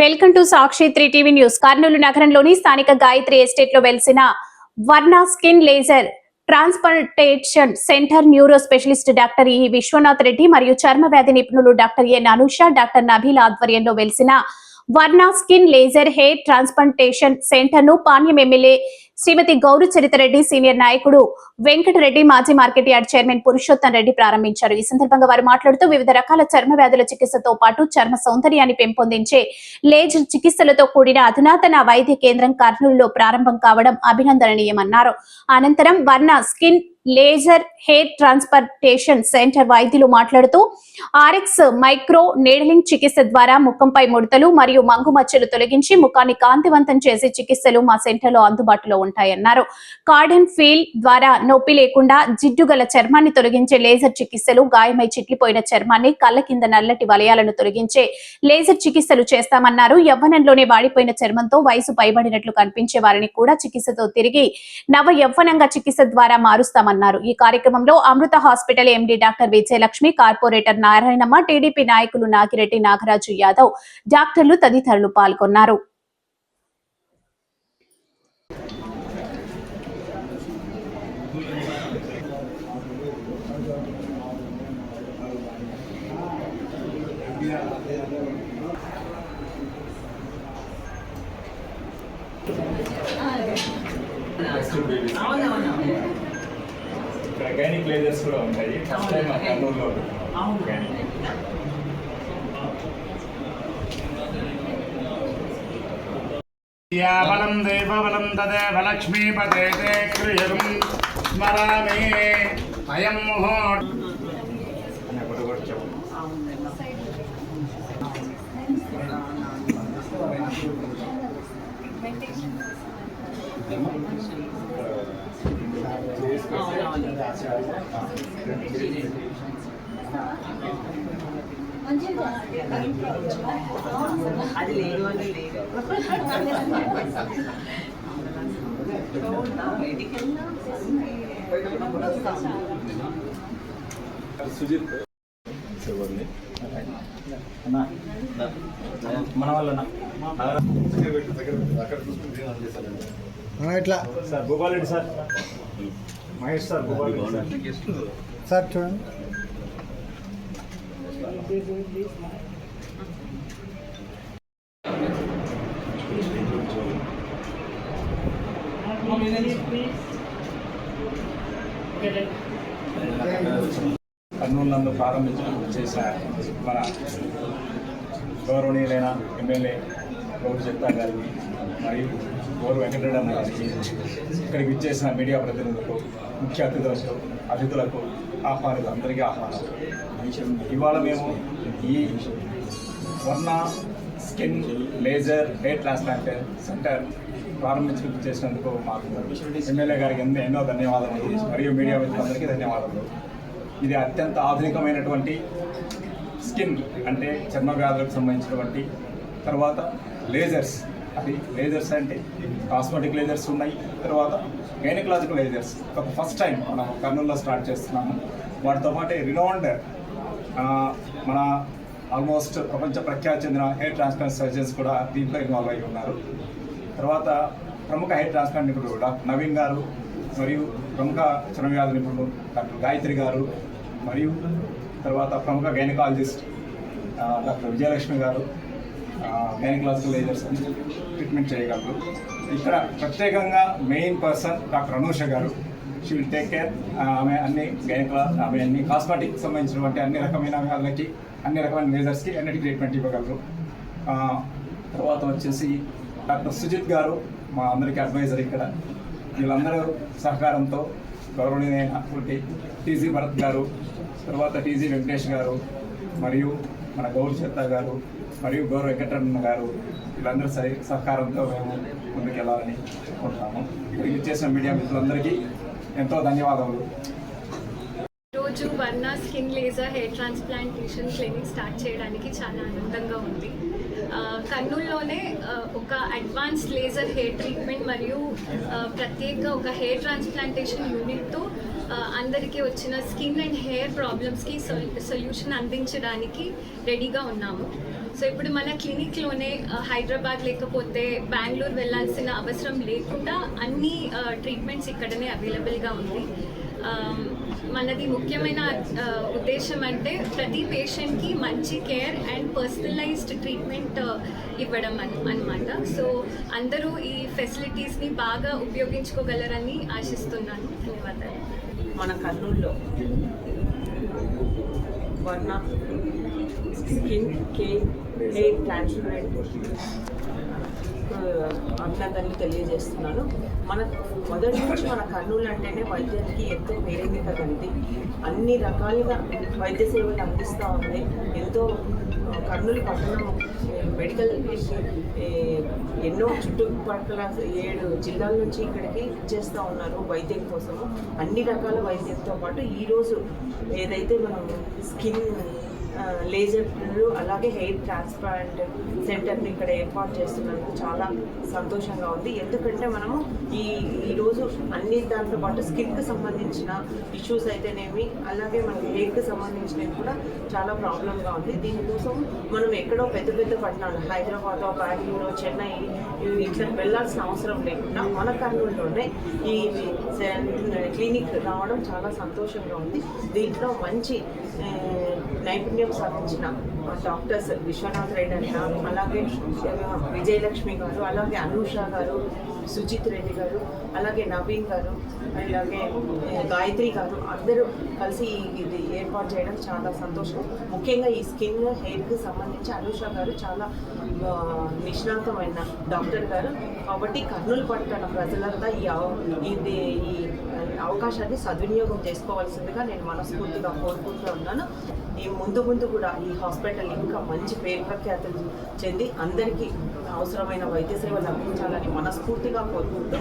Welcome to Sakshi three TV news. Kurnool నగరంలోని స్థానిక గాయత్రి ఎస్టేట్లో వెలిసిన Varna skin laser transplantation centre neuro specialist doctor E Vishwanath Reddy మరియు చర్మ వ్యాధి నిపుణులు doctor N Anusha doctor Nabeel ఆధ్వర్యంలో వెలిసిన Varna skin laser hair transplantation సెంటర్ను పాణ్యం ఎమ్మెల్యే శ్రీమతి గౌరు చరితరెడ్డి సీనియర్ నాయకుడు వెంకటరెడ్డి మాజీ market yard chairman Purushottam Reddy ప్రారంభించారు. ఈ సందర్భంగా వారు మాట్లాడుతూ వివిధ రకాల చర్మ వ్యాధుల చికిత్సతో పాటు చర్మ సౌందర్యాన్ని పెంపొందించే లేజర్ చికిత్సలతో కూడిన అధునాతన వైద్య కేంద్రం కర్నూలులో ప్రారంభం కావడం అభినందనీయమన్నారు. అనంతరం Varna skin laser hair transplantation centre వైద్యులు మాట్లాడుతూ ఆర్ఎక్స్ మైక్రో నేడలింగ్ చికిత్స ద్వారా ముఖంపై ముడతలు మరియు మంగు మచ్చలు తొలగించి ముఖాన్ని కాంతివంతం చేసే చికిత్సలు మా సెంటర్లో అందుబాటులో ఉంటాయన్నారు. కార్డన్ ఫీల్ ద్వారా నొప్పి లేకుండా జిడ్డు గల చర్మాన్ని తొలగించే లేజర్ చికిత్సలు గాయమై చిట్లిపోయిన చర్మాన్ని కళ్ళ కింద నల్లటి వలయాలను తొలగించే లేజర్ చికిత్సలు చేస్తామన్నారు. యవ్వనంలోనే వాడిపోయిన చర్మంతో వయసు పైబడినట్లు కనిపించే వారిని కూడా చికిత్సతో తిరిగి నవ యవ్వనంగా చికిత్స ద్వారా మారుస్తామన్నారు. ఈ కార్యక్రమంలో Amrita hospital MD doctor Vijayalakshmi corporator Narayanamma TDP నాయకులు నాగిరెడ్డి నాగరాజు యాదవ్ డాక్టర్లు తదితరులు పాల్గొన్నారు. ఇక్కడ గైనిక్ లేజర్స్ కూడా ఉంటాయి. ఫస్ట్ టైం మా కర్నూలులో గైనిక్ బలం దేవబలం తదేవ తే క్రియరం స్మరామి. అయం ముహూర్త అది లేదు అని లేదు సుజిత్ మన వల్ల ఇట్లా sir Bhupalreddy sir. Mahesh sir Bhupalreddy sir sir చూడండి కర్నూలు నందు ప్రారంభించడం చేసిన మన గౌరవనీయులైన ఎమ్మెల్యే గౌరవ చెప్తా గారికి మరియు గౌరవ వెంకటరెడ్డి అన్న గారికి ఇక్కడికి ఇచ్చేసిన మీడియా ప్రతినిధులకు ముఖ్య అతిథులకు అతిథులకు ఆహ్వానితులు అందరికీ ఆహ్వానం ఇవాళ మేము ఈ Varna skin laser hair transplant centre ప్రారంభించడం చేసినందుకు మాకు ఎమ్మెల్యే గారికి ఎన్నో ఎన్నో ధన్యవాదాలు మరియు మీడియా మిత్రులందరికీ ధన్యవాదాలు. ఇది అత్యంత ఆధునికమైనటువంటి స్కిన్ అంటే చర్మ వ్యాధులకు సంబంధించినటువంటి తర్వాత లేజర్స్ అది లేజర్స్ అంటే కాస్మెటిక్ లేజర్స్ ఉన్నాయి. తర్వాత గైనకలాజికల్ లేజర్స్ ఒక ఫస్ట్ టైం మనం కర్నూలులో స్టార్ట్ చేస్తున్నాము. వాటితో పాటు రినౌండ్ మన ఆల్మోస్ట్ ప్రపంచ ప్రఖ్యాతి చెందిన హెయిర్ ట్రాన్స్ప్లాంట్ సర్జన్స్ కూడా దీంట్లో ఇన్వాల్వ్ అయి ఉన్నారు. తర్వాత ప్రముఖ హెయిర్ ట్రాన్స్ప్లాంట్ నిపుణుడు డాక్టర్ నవీన్ గారు మరియు ప్రముఖ చిరవ్యాధి నిపుణుడు డాక్టర్ గాయత్రి గారు మరియు తర్వాత ప్రముఖ గైనకాలజిస్ట్ డాక్టర్ విజయలక్ష్మి గారు గైనకలాజికల్ లేజర్స్ అని ట్రీట్మెంట్ చేయగలరు. ఇక్కడ ప్రత్యేకంగా మెయిన్ పర్సన్ డాక్టర్ అనూష గారు షీ విల్ టేక్ కేర్ ఆమె అన్ని గైనకలా ఆమె అన్ని కాస్మెటిక్ సంబంధించినటువంటి అన్ని రకమైన వాళ్ళకి అన్ని రకమైన లేజర్స్కి అన్నిటికీ ట్రీట్మెంట్ ఇవ్వగలరు. తర్వాత వచ్చేసి డాక్టర్ సుజిత్ గారు మా అందరికీ అడ్వైజర్ ఇక్కడ. వీళ్ళందరూ సహకారంతో గౌరవనీయమైనటువంటి టీజీ భరత్ గారు తర్వాత టీజీ వెంకటేష్ గారు మరియు మన గౌరవ చెత్త గారు మరియు గౌరవ వెంకటరమణ గారు వీళ్ళందరూ సరి సహకారంతో మేము ముందుకు వెళ్ళాలని అనుకుంటున్నాము ఇక్కడికి మీడియా మిత్రులందరికీ ఎంతో ధన్యవాదములు. ఈరోజు Varna skin laser hair transplantation clinic start చేయడానికి చాలా ఆనందంగా ఉంది. కర్నూలులోనే ఒక అడ్వాన్స్ లేజర్ హెయిర్ ట్రీట్మెంట్ మరియు ప్రత్యేక ఒక హెయిర్ ట్రాన్స్ప్లాంటేషన్ యూనిట్తో అందరికీ వచ్చిన స్కిన్ అండ్ హెయిర్ ప్రాబ్లమ్స్కి సొల్యూషన్ అందించడానికి రెడీగా ఉన్నాము. సో ఇప్పుడు మన క్లినిక్లోనే హైదరాబాద్ లేకపోతే బెంగళూరు వెళ్ళాల్సిన అవసరం లేకుండా అన్ని ట్రీట్మెంట్స్ ఇక్కడనే అవైలబుల్గా ఉంది. మనది ముఖ్యమైన ఉద్దేశం అంటే ప్రతి పేషెంట్కి మంచి కేర్ అండ్ పర్సనలైజ్డ్ ట్రీట్మెంట్ ఇవ్వడం అన్ అనమాట సో అందరూ ఈ ఫెసిలిటీస్ని బాగా ఉపయోగించుకోగలరని ఆశిస్తున్నాను. మన కర్నూలులో. వర్ణ స్కిన్ కేర్ హెయిర్ ట్రాన్స్ప్లాంట్ అభినందనలు తెలియజేస్తున్నాను. మన మొదటి నుంచి మన కర్నూలు అంటేనే వైద్యానికి ఎంతో పేరెంది కదండి. అన్ని రకాలుగా వైద్య సేవలు అందిస్తూ ఉంది. ఎంతో uh, కర్నూలు పట్టణం మెడికల్ ఎన్నో చుట్టుపక్కల ఏడు జిల్లాల నుంచి ఇక్కడికి చేస్తూ ఉన్నారు వైద్యం కోసము. అన్ని రకాల వైద్యంతో పాటు ఈరోజు ఏదైతే మనం స్కిన్ లేజర్ అలాగే హెయిర్ ట్రాన్స్ప్లాంట్ సెంటర్ని ఇక్కడ ఏర్పాటు చేస్తున్నందుకు చాలా సంతోషంగా ఉంది. ఎందుకంటే మనము ఈ ఈరోజు అన్ని దాంతో పాటు స్కిన్కి సంబంధించిన ఇష్యూస్ అయితేనేమి అలాగే మనకి హెయిర్కి సంబంధించినవి కూడా చాలా ప్రాబ్లంగా ఉంది. దీనికోసం మనం ఎక్కడో పెద్ద పెద్ద పట్టణాలు హైదరాబాద్ బెంగళూరు చెన్నై ఇట్లా వెళ్ళాల్సిన అవసరం లేకుండా మన కర్నూలులోనే ఈ క్లినిక్ రావడం చాలా సంతోషంగా ఉంది. దీంట్లో మంచి నైపుణ్యం Biliyor musun Atina? Doctors Vishwanath Reddy అన్న అలాగే విజయలక్ష్మి గారు అలాగే అనూష గారు సుజిత్ రెడ్డి గారు అలాగే నవీన్ గారు అలాగే గాయత్రి గారు అందరూ కలిసి ఇది ఏర్పాటు చేయడం చాలా సంతోషం. ముఖ్యంగా ఈ స్కిన్ హెయిర్కి సంబంధించి అనూష గారు చాలా నిష్ణాంతమైన నిష్ణాతమైన డాక్టర్ గారు. కాబట్టి కర్నూలు పట్టణ ప్రజలంతా ఈ అవ- ఇది ఈ అవకాశాన్ని సద్వినియోగం చేసుకోవాల్సిందిగా నేను మనస్ఫూర్తిగా కోరుకుంటూ ఉన్నాను. ఈ ముందు ముందు కూడా ఈ హాస్పిటల్ ఇంకా మంచి పేరు ప్రఖ్యాతులు చెంది అందరికీ అవసరమైన వైద్య సేవలు అందించాలని మనస్ఫూర్తిగా కోరుకుంటూ